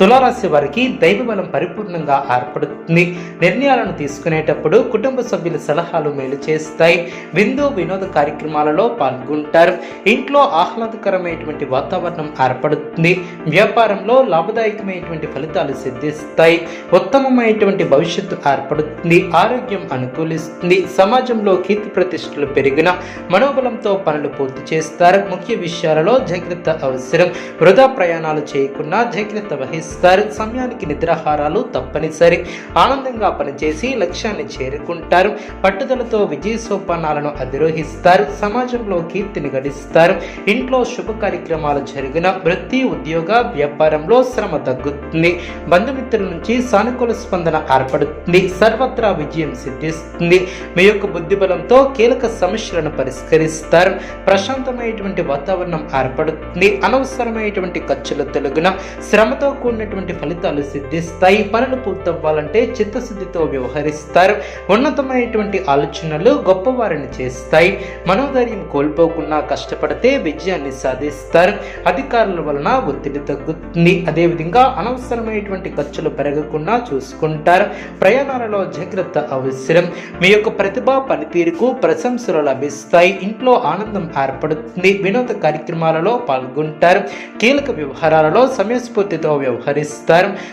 తులారాశి వారికి దైవ బలం పరిపూర్ణంగా ఏర్పడుతుంది. నిర్ణయాలను తీసుకునేటప్పుడు కుటుంబ సభ్యుల సలహాలు మేలు చేస్తాయి. విందు వినోద కార్యక్రమాలలో పాల్గొంటారు. ఇంట్లో ఆహ్లాదకరమైనటువంటి వాతావరణం ఏర్పడుతుంది. వ్యాపారంలో లాభదాయకమైనటువంటి ఫలితాలు సిద్ధిస్తాయి. ఉత్తమమైనటువంటి భవిష్యత్తు ఏర్పడుతుంది. ఆరోగ్యం అనుకూలిస్తుంది. సమాజంలో కీర్తి ప్రతిష్టలు పెరిగిన మనోబలంతో పనులు పూర్తి చేస్తారు. ముఖ్య విషయాలలో జాగ్రత్త అవసరం. వృధా ప్రయాణాలు చేయకుండా జాగ్రత్త వహిస్తారు. సమయానికి నిద్రాహారాలు తప్పనిసరి. ఆనందంగా పనిచేసి లక్ష్యాన్ని చేరుకుంటారు. పట్టుదలతో విజయ సోపానాలను అధిరోహిస్తారు. సమాజంలో కీర్తిని గడిస్తారు. ఇంట్లో శుభ కార్యక్రమాలు జరిగిన వృత్తి ఉద్యోగ వ్యాపారంలో శ్రమ తగ్గుతుంది. బంధుమిత్రుల నుంచి సానుకూల స్పందన ఏర్పడుతుంది. సర్వత్రా విజయం సిద్ధిస్తుంది. మీ యొక్క బుద్ధి బలంతో కీలక సమస్యలను పరిష్కరిస్తారు. ప్రశాంతమైనటువంటి వాతావరణం ఏర్పడుతుంది. అనవసరమైనటువంటి ఖర్చులు తొలగిన శ్రమతో కూడినటువంటి ఫలితాలు సిద్ధిస్తాయి పనులు పూర్తవ్వాలంటే చిత్తశుద్ధితో వ్యవహరిస్తారు. ఉన్నతమైనటువంటి ఆలోచనలు గొప్పవారిని చేస్తాయి. మనోధైర్యం కోల్పోకుండా కష్టపడితే విజయాన్ని సాధిస్తారు. అధికారుల వలన ఒత్తిడి తగ్గుతుంది. అదేవిధంగా అనవసరమైనటువంటి ఖర్చులు పెరగకుండా చూసుకుంటారు. ప్రయాణాలలో జాగ్రత్త అవసరం. మీ యొక్క ప్రతిభ పనితీరుకు ప్రశంసలు లభిస్తాయి. ఇంట్లో ఆనందం ఏర్పడుతుంది. వినోద కార్యక్రమాలలో పాల్గొంటారు. కీలక వ్యవహారాలలో సమయస్ఫూర్తితో వ్యవహరిస్తారు.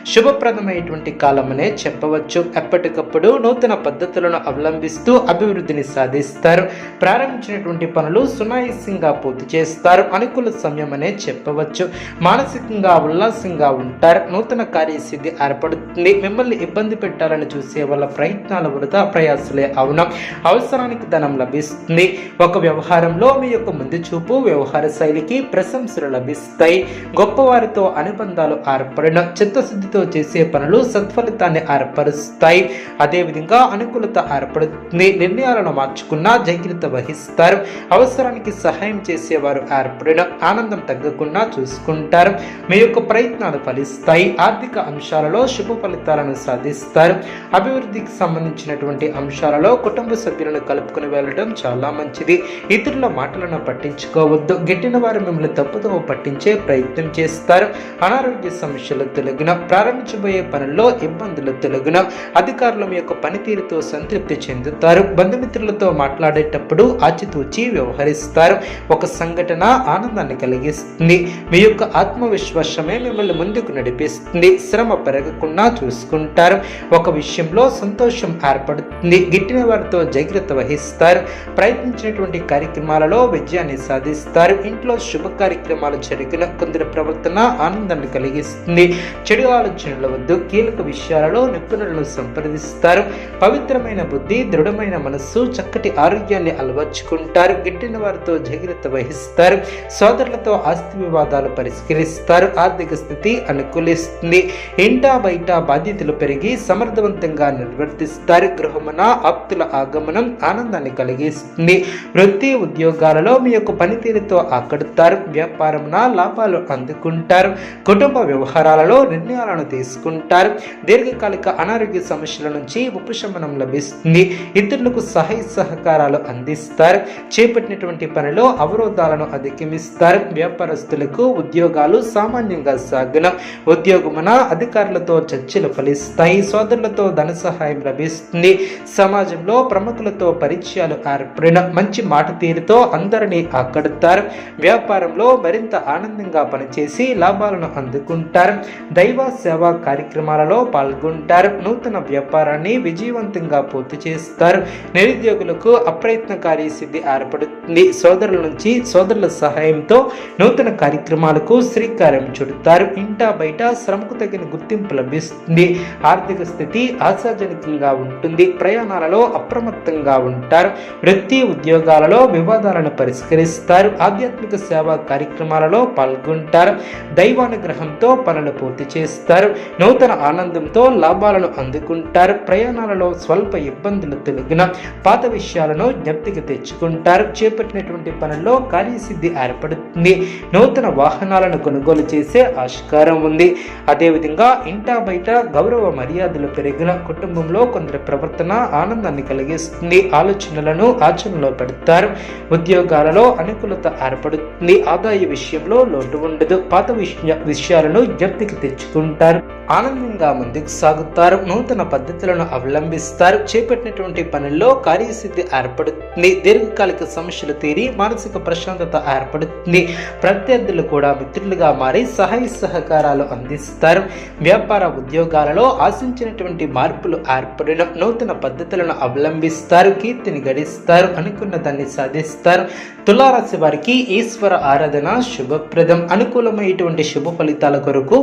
శుభప్రదమైనటువంటి కాలమనే చెప్పవచ్చు. ఎప్పటికప్పుడు నూతన పద్ధతులను అవలంబిస్తూ అభివృద్ధిని సాధిస్తారు. ప్రారంభించినటువంటి పనులు సునాయాసంగా పూర్తి చేస్తారు. అనుకూల సమయం అనే చెప్పవచ్చు. మానసికంగా ఉల్లాసంగా ఉంటారు. నూతన కార్యసిద్ధి ఏర్పడుతుంది. మిమ్మల్ని ఇబ్బంది పెట్టాలని చూసే వాళ్ళ ప్రయత్నాల వృధా ప్రయాసలే అవును. అవసరానికి ధనం లభిస్తుంది. ఒక వ్యవహారంలో మీ యొక్క ముందు చూపు వ్యవహార శైలికి ప్రశంసలు లభిస్తాయి. గొప్పవారితో అనుబంధాలు ఏర్పడిన చిత్తశుద్ధితో చేసే పనులు సత్ఫలితాన్ని ఏర్పరుస్తాయి. అదేవిధంగా అనుకూలత ఏర్పడుతుంది. నిర్ణయాలను మార్చుకున్నా జాగ్రత్త వహిస్తారు. అవసరానికి సహాయం చేసేవారు ఏర్పడిన ఆనందం తగ్గకుండా చూసుకుంటారు. మీ యొక్క ప్రయత్నాలు ఫలిస్తాయి. ఆర్థిక అంశాలలో శుభ ఫలితాలను సాధిస్తారు. అభివృద్ధికి సంబంధించినటువంటి అంశాలలో కుటుంబ సభ్యులను కలుపుకుని వెళ్ళడం చాలా మంచిది. ఇతరుల మాటలను పట్టించుకోవద్దు. గిట్టిన వారు మిమ్మల్ని తప్పుదో పట్టించే ప్రయత్నం చేస్తారు. అనారోగ్య సమస్య సమస్యలు తొలగిన ప్రారంభించబోయే పనుల్లో ఇబ్బందులు తొలగిన అధికారుల మీ యొక్క పనితీరుతో సంతృప్తి చెందుతారు. బంధుమిత్రులతో మాట్లాడేటప్పుడు ఆచితూచి వ్యవహరిస్తారు. ఒక సంఘటన ఆనందాన్ని కలిగిస్తుంది. మీ యొక్క ఆత్మవిశ్వాసమే మిమ్మల్ని ముందుకు నడిపిస్తుంది. శ్రమ పెరగకుండా చూసుకుంటారు. ఒక విషయంలో సంతోషం ఏర్పడుతుంది. గిట్టిన వారితో జాగ్రత్త వహిస్తారు. ప్రయత్నించినటువంటి కార్యక్రమాలలో విజయాన్ని సాధిస్తారు. ఇంట్లో శుభ కార్యక్రమాలు జరిగిన కొందరి ప్రవర్తన ఆనందాన్ని కలిగిస్తుంది. చెడు ఆలోచనల వద్దు కీలక విషయాలలో నిపుణులను సంప్రదిస్తారు. పవిత్రమైన బుద్ధి దృఢమైన మనస్సు చక్కటి ఆరోగ్యాన్ని అలవర్చుకుంటారు. గిట్టిన వారితో జాగ్రత్త వహిస్తారు. సోదరులతో ఆస్తి వివాదాలు పరిష్కరిస్తారు. ఆర్థిక స్థితి అనుకూలిస్తుంది. ఇంటా బయట బాధ్యతలు పెరిగి సమర్థవంతంగా నిర్వర్తిస్తారు. గృహమున ఆప్తుల ఆగమనం ఆనందాన్ని కలిగిస్తుంది. వృత్తి ఉద్యోగాలలో మీ యొక్క పనితీరుతో ఆకడతారు. వ్యాపారమున లాభాలు అందుకుంటారు. కుటుంబ వ్యవహారం వ్యవహారాలలో నిర్ణయాలను తీసుకుంటారు. దీర్ఘకాలిక అనారోగ్య సమస్యల నుంచి ఉపశమనం లభిస్తుంది. ఇతరులకు సహాయ సహకారాలు అందిస్తారు. చేపట్టినటువంటి పనిలో అవరోధాలను అధిగమిస్తారు. వ్యాపారస్తులకు ఉద్యోగాలు సామాన్యంగా సాగున. ఉద్యోగమున అధికారులతో చర్చలు ఫలిస్తాయి. సోదరులతో ధన సహాయం లభిస్తుంది. సమాజంలో ప్రముఖులతో పరిచయాలు ఏర్పడిన మంచి మాట తీరుతో అందరినీ ఆకడతారు వ్యాపారంలో మరింత ఆనందంగా పనిచేసి లాభాలను అందుకుంటారు. దైవ సేవా కార్యక్రమాలలో పాల్గొంటారు. నూతన వ్యాపారాన్ని విజయవంతంగా పూర్తి చేస్తారు. నిరుద్యోగులకు అప్రయత్న కార్యసిద్ధి ఏర్పడుతుంది. సోదరుల నుంచి సోదరుల సహాయంతో నూతన కార్యక్రమాలకు శ్రీకారం చుడతారు. ఇంటా బయట శ్రమకు తగిన గుర్తింపు లభిస్తుంది. ఆర్థిక స్థితి ఆశాజనకంగా ఉంటుంది. ప్రయాణాలలో అప్రమత్తంగా ఉంటారు. వృత్తి ఉద్యోగాలలో వివాదాలను పరిష్కరిస్తారు. ఆధ్యాత్మిక సేవా కార్యక్రమాలలో పాల్గొంటారు. దైవానుగ్రహంతో పనులు పూర్తి చేస్తారు. నూతన ఆనందంతో లాభాలను అందుకుంటారు. ప్రయాణాలలో స్వల్ప ఇబ్బందులు తొలగిన పాత విషయాలను జ్ఞప్తికి తెచ్చుకుంటారు. చేపట్టినటువంటి పనుల్లో కార్యసిద్ధి ఏర్పడుతుంది. నూతన వాహనాలను కొనుగోలు చేసే ఆస్కారం ఉంది. అదేవిధంగా ఇంటా బయట గౌరవ మర్యాదలు పెరిగిన కుటుంబంలో కొందరి ప్రవర్తన ఆనందాన్ని కలిగిస్తుంది. ఆలోచనలను ఆచరణలో పెడతారు. ఉద్యోగాలలో అనుకూలత ఏర్పడుతుంది. ఆదాయ విషయంలో లోటు ఉండదు. పాత విషయ విషయాలను జ్ఞప్తికి తెచ్చుకుంటారు ఆనందంగా ముందుకు సాగుతారు నూతన పద్ధతులను అవలంబిస్తారు. చేపట్టినటువంటి పనుల్లో కార్యసిద్ధి ఏర్పడుతుంది దీర్ఘకాలిక సమస్యలు తీరి మానసిక ప్రశాంతత ఏర్పడుతుంది. ప్రత్యర్థులు కూడా మిత్రులుగా మారి సహాయ సహకారాలు అందిస్తారు. వ్యాపార ఉద్యోగాలలో ఆశించినటువంటి మార్పులు ఏర్పడడం నూతన పద్ధతులను అవలంబిస్తారు కీర్తిని గడిస్తారు అనుకున్న దాన్ని సాధిస్తారు. తులారాశి వారికి ఈశ్వర ఆరాధన శుభప్రదం. అనుకూలమైనటువంటి శుభ ఫలితాల కొరకు